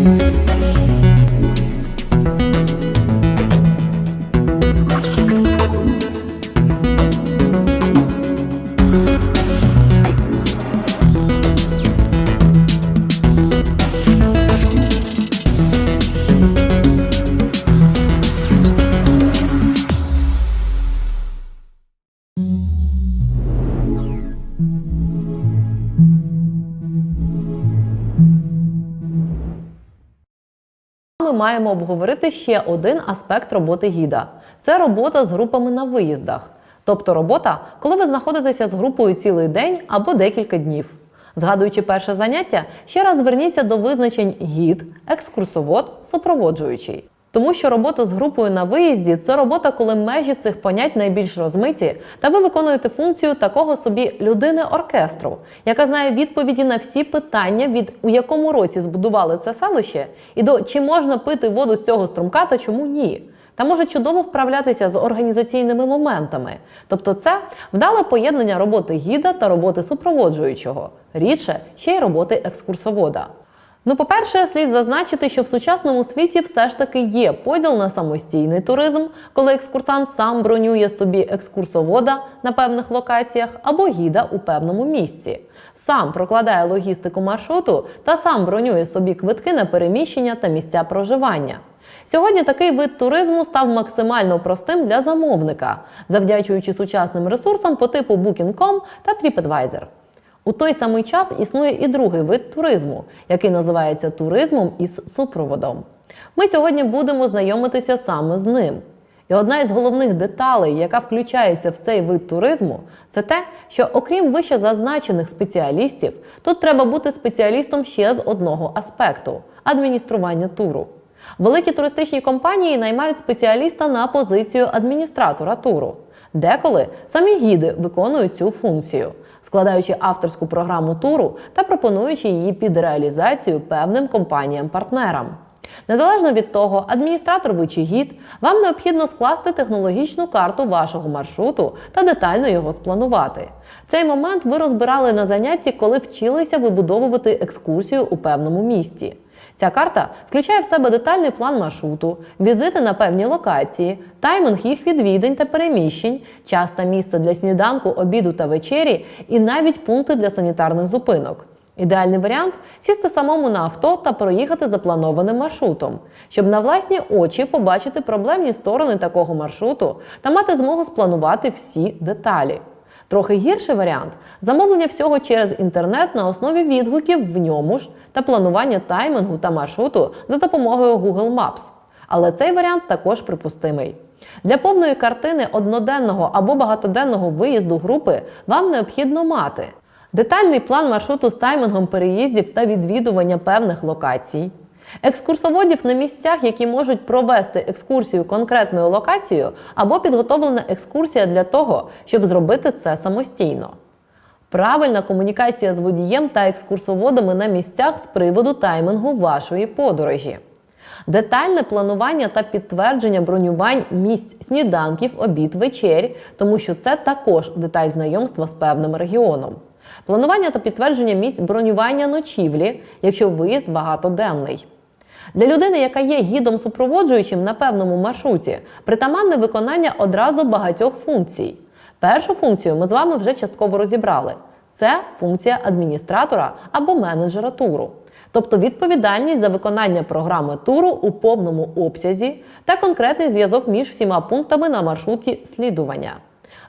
Ми маємо обговорити ще один аспект роботи гіда: це робота з групами на виїздах, тобто робота, коли ви знаходитеся з групою цілий день або декілька днів. Згадуючи перше заняття, ще раз зверніться до визначень гід, екскурсовод, супроводжуючий. Тому що робота з групою на виїзді це робота, коли межі цих понять найбільш розмиті, та ви виконуєте функцію такого собі людини оркестру, яка знає відповіді на всі питання, від у якому році збудували це селище, і до чи можна пити воду з цього струмка та чому ні. Та може чудово вправлятися з організаційними моментами. Тобто, це вдале поєднання роботи гіда та роботи супроводжуючого, рідше ще й роботи екскурсовода. Ну, по-перше, слід зазначити, що в сучасному світі все ж таки є поділ на самостійний туризм, коли екскурсант сам бронює собі екскурсовода на певних локаціях або гіда у певному місці, сам прокладає логістику маршруту та сам бронює собі квитки на переміщення та місця проживання. Сьогодні такий вид туризму став максимально простим для замовника, завдячуючи сучасним ресурсам по типу Booking.com та TripAdvisor. У той самий час існує і другий вид туризму, який називається туризмом із супроводом. Ми сьогодні будемо знайомитися саме з ним. І одна із головних деталей, яка включається в цей вид туризму, це те, що окрім вище зазначених спеціалістів, тут треба бути спеціалістом ще з одного аспекту адміністрування туру. Великі туристичні компанії наймають спеціаліста на позицію адміністратора туру. Деколи самі гіди виконують цю функцію, складаючи авторську програму туру та пропонуючи її під реалізацію певним компаніям-партнерам. Незалежно від того, адміністратор ви чи гід, вам необхідно скласти технологічну карту вашого маршруту та детально його спланувати. Цей момент ви розбирали на занятті, коли вчилися вибудовувати екскурсію у певному місті. Ця карта включає в себе детальний план маршруту, візити на певні локації, таймінг їх відвідань та переміщень, час та місце для сніданку, обіду та вечері, і навіть пункти для санітарних зупинок. Ідеальний варіант сісти самому на авто та проїхати запланованим маршрутом, щоб на власні очі побачити проблемні сторони такого маршруту та мати змогу спланувати всі деталі. Трохи гірший варіант замовлення всього через інтернет на основі відгуків в ньому ж та планування таймінгу та маршруту за допомогою Google Maps. Але цей варіант також припустимий. Для повної картини одноденного або багатоденного виїзду групи вам необхідно мати детальний план маршруту з таймінгом переїздів та відвідування певних локацій, екскурсоводів на місцях, які можуть провести екскурсію конкретною локацією, або підготовлена екскурсія для того, щоб зробити це самостійно. Правильна комунікація з водієм та екскурсоводами на місцях з приводу таймінгу вашої подорожі. Детальне планування та підтвердження бронювань місць сніданків, обід, вечерь, тому що це також деталь знайомства з певним регіоном. Планування та підтвердження місць бронювання ночівлі, якщо виїзд багатоденний. Для людини, яка є гідом супроводжуючим на певному маршруті, притаманне виконання одразу багатьох функцій. Першу функцію ми з вами вже частково розібрали. Це функція адміністратора або менеджера туру, тобто відповідальність за виконання програми туру у повному обсязі та конкретний зв'язок між всіма пунктами на маршруті слідування.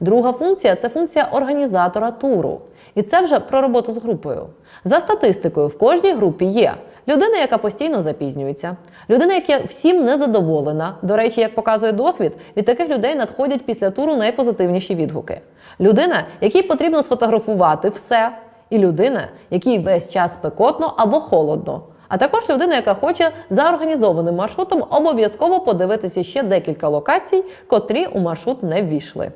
Друга функція це функція організатора туру. І це вже про роботу з групою. За статистикою, в кожній групі є людина, яка постійно запізнюється, людина, яка всім незадоволена. До речі, як показує досвід, від таких людей надходять після туру найпозитивніші відгуки. Людина, якій потрібно сфотографувати все, і людина, якій весь час спекотно або холодно. А також людина, яка хоче за організованим маршрутом обов'язково подивитися ще декілька локацій, котрі у маршрут не ввійшли.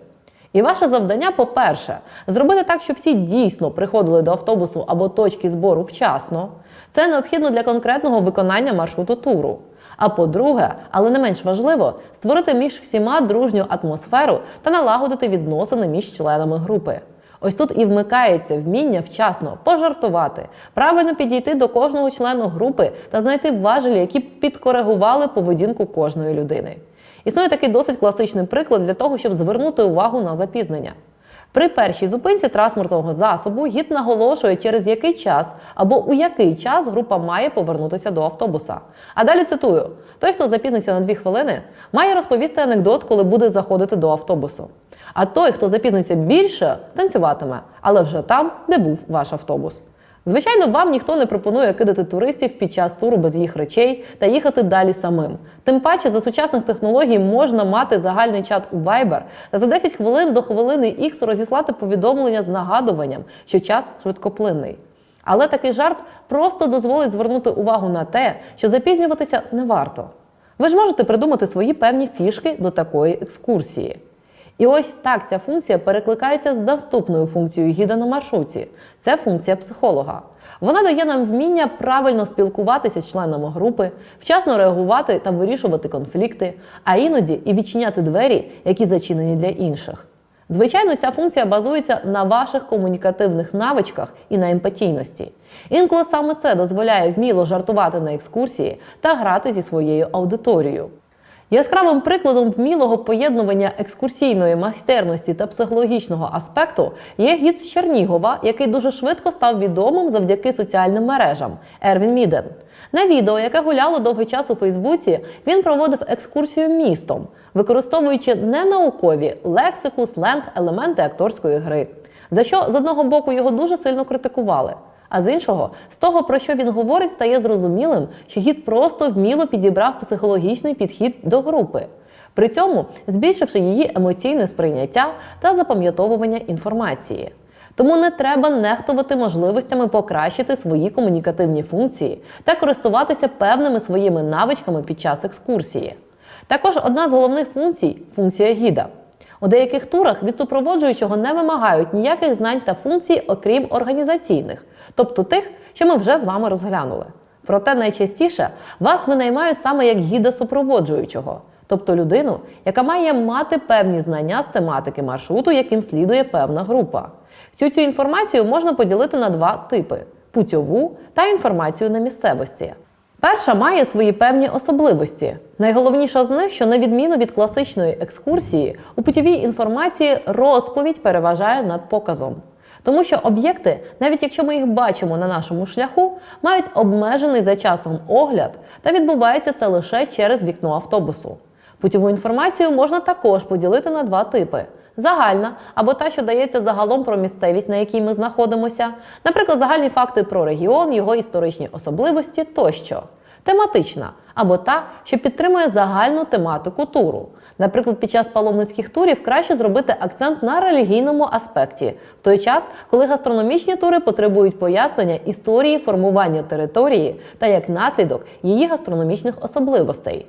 І ваше завдання, по-перше, зробити так, щоб всі дійсно приходили до автобусу або точки збору вчасно. Це необхідно для конкретного виконання маршруту туру. А по-друге, але не менш важливо, створити між всіма дружню атмосферу та налагодити відносини між членами групи. Ось тут і вмикається вміння вчасно пожартувати, правильно підійти до кожного члена групи та знайти важелі, які підкоригували поведінку кожної людини. Існує такий досить класичний приклад для того, щоб звернути увагу на запізнення. При першій зупинці транспортного засобу гід наголошує, через який час або у який час група має повернутися до автобуса. А далі цитую: той, хто запізниться на дві хвилини, має розповісти анекдот, коли буде заходити до автобусу. А той, хто запізниться більше, танцюватиме, але вже там, де був ваш автобус. Звичайно, вам ніхто не пропонує кидати туристів під час туру без їх речей та їхати далі самим. Тим паче, за сучасних технологій можна мати загальний чат у Viber та за 10 хвилин до хвилини X розіслати повідомлення з нагадуванням, що час швидкоплинний. Але такий жарт просто дозволить звернути увагу на те, що запізнюватися не варто. Ви ж можете придумати свої певні фішки до такої екскурсії. І ось так ця функція перекликається з наступною функцією гіда на маршруті. Це функція психолога. Вона дає нам вміння правильно спілкуватися з членами групи, вчасно реагувати та вирішувати конфлікти, а іноді і відчиняти двері, які зачинені для інших. Звичайно, ця функція базується на ваших комунікативних навичках і на емпатійності. Інколи саме це дозволяє вміло жартувати на екскурсії та грати зі своєю аудиторією. Яскравим прикладом вмілого поєднування екскурсійної майстерності та психологічного аспекту є гід з Чернігова, який дуже швидко став відомим завдяки соціальним мережам Ервін Міден. На відео, яке гуляло довгий час у Фейсбуці, він проводив екскурсію містом, використовуючи ненаукові лексику, сленг, елементи акторської гри. За що з одного боку його дуже сильно критикували. А з іншого, з того, про що він говорить, стає зрозумілим, що гід просто вміло підібрав психологічний підхід до групи, при цьому збільшивши її емоційне сприйняття та запам'ятовування інформації. Тому не треба нехтувати можливостями покращити свої комунікативні функції та користуватися певними своїми навичками під час екскурсії. Також одна з головних функцій функція гіда. У деяких турах від супроводжуючого не вимагають ніяких знань та функцій, окрім організаційних, тобто тих, що ми вже з вами розглянули. Проте найчастіше вас винаймають саме як гіда супроводжуючого, тобто людину, яка має мати певні знання з тематики маршруту, яким слідує певна група. Всю цю інформацію можна поділити на два типи: путьову та інформацію на місцевості. Перша має свої певні особливості. Найголовніша з них, що на відміну від класичної екскурсії, у путівій інформації розповідь переважає над показом. Тому що об'єкти, навіть якщо ми їх бачимо на нашому шляху, мають обмежений за часом огляд, та відбувається це лише через вікно автобусу. Путіву інформацію можна також поділити на два типи: загальна або та, що дається загалом про місцевість, на якій ми знаходимося, наприклад, загальні факти про регіон, його історичні особливості тощо. Тематична або та, що підтримує загальну тематику туру. Наприклад, під час паломницьких турів краще зробити акцент на релігійному аспекті, в той час, коли гастрономічні тури потребують пояснення історії формування території та як наслідок її гастрономічних особливостей.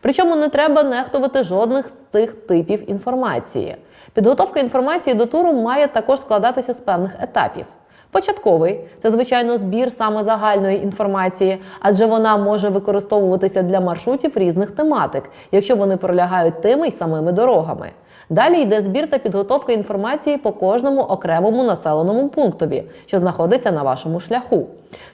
Причому не треба нехтувати жодних з цих типів інформації. Підготовка інформації до туру має також складатися з певних етапів. Початковий це, звичайно, збір саме загальної інформації, адже вона може використовуватися для маршрутів різних тематик, якщо вони пролягають тими й самими дорогами. Далі йде збір та підготовка інформації по кожному окремому населеному пунктові, що знаходиться на вашому шляху.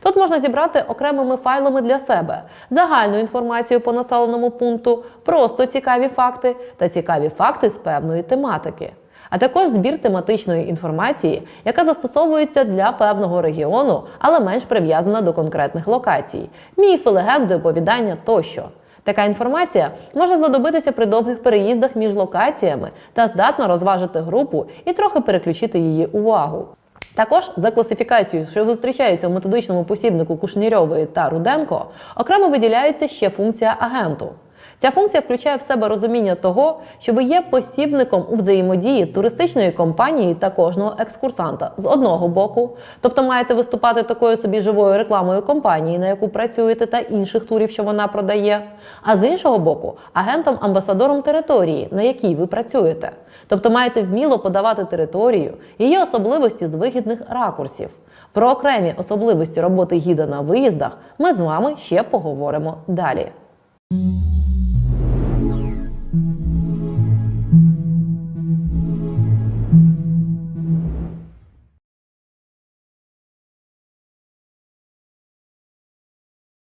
Тут можна зібрати окремими файлами для себе загальну інформацію по населеному пункту, просто цікаві факти та цікаві факти з певної тематики а також збір тематичної інформації, яка застосовується для певного регіону, але менш прив'язана до конкретних локацій, міфи, легенди, оповідання тощо. Така інформація може знадобитися при довгих переїздах між локаціями та здатна розважити групу і трохи переключити її увагу. Також за класифікацією, що зустрічається в методичному посібнику Кушнірьової та Руденко, окремо виділяється ще функція агенту. Ця функція включає в себе розуміння того, що ви є посібником у взаємодії туристичної компанії та кожного екскурсанта з одного боку, тобто маєте виступати такою собі живою рекламою компанії, на яку працюєте, та інших турів, що вона продає. А з іншого боку, агентом-амбасадором території, на якій ви працюєте. Тобто маєте вміло подавати територію, її особливості з вигідних ракурсів. Про окремі особливості роботи гіда на виїздах ми з вами ще поговоримо далі.